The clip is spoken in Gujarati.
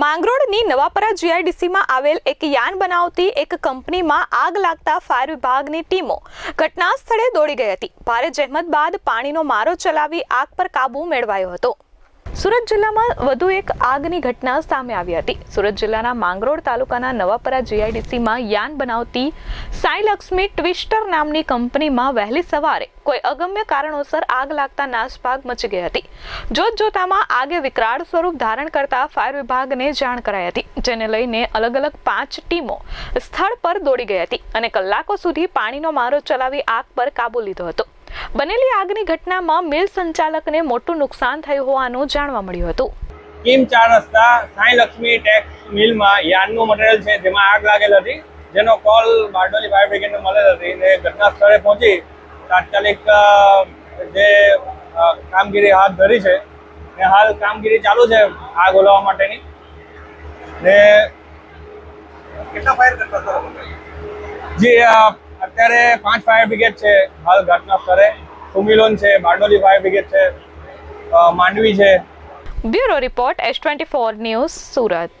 માંગરોળની નવાપરા જીઆઈડીસીમાં આવેલ એક યાન બનાવતી એક કંપનીમાં આગ લાગતા ફાયર વિભાગની ટીમો ઘટના સ્થળે દોડી ગઈ હતી. ભારે જહેમત બાદ પાણીનો મારો ચલાવી આગ પર કાબૂ મેળવાયો હતો. સુરત જિલ્લામાં વધુ એક આગની ઘટના સામે આવી હતી. સુરત જિલ્લાના માંગરોળ તાલુકાના નવાપરા જીઆઈડીસીમાં યાન બનાવતી સાઈલક્ષ્મી ટ્વિસ્ટર નામની કંપનીમાં વહેલી સવારે કોઈ અગમ્ય કારણોસર આગ લાગતા નાસભાગ મચી ગઈ હતી. જોત જોતામાં આગે વિકરાળ સ્વરૂપ ધારણ કરતા ફાયર વિભાગને જાણ કરાઈ હતી, જેને લઈને અલગ અલગ પાંચ ટીમો સ્થળ પર દોડી ગઈ હતી અને કલાકો સુધી પાણીનો મારો ચલાવી આગ પર કાબુ લીધો હતો. બનેલી આગની ઘટનામાં મિલ સંચાલકને મોટું નુકસાન થયું હોવાનું જાણવા મળ્યું હતું. કિમ ચાર રસ્તા સાંઈ લક્ષ્મી ટેક્સ મિલમાં યાનનું મટીરિયલ છે જેમાં આગ લાગેલ હતી જેનો કોલ બારડોલી ફાયર બ્રિગેડને મળેલ હતી ને ઘટના સ્થળે પહોંચી તાત્કાલિક જે કામગીરી હાથ ધરી છે ને હાલ કામગીરી ચાલુ છે આગ ઓલવવા માટેની. ને કેટલા ફાયર કરતા? જે અત્યારે પાંચ ફાયર બ્રિગેડ છે હાલ ઘટના સ્થળે. સુમિલોન છે, બારડોલી ફાયર બ્રિગેડ છે માંડવી છે. Bureau report, S twenty four news Surat.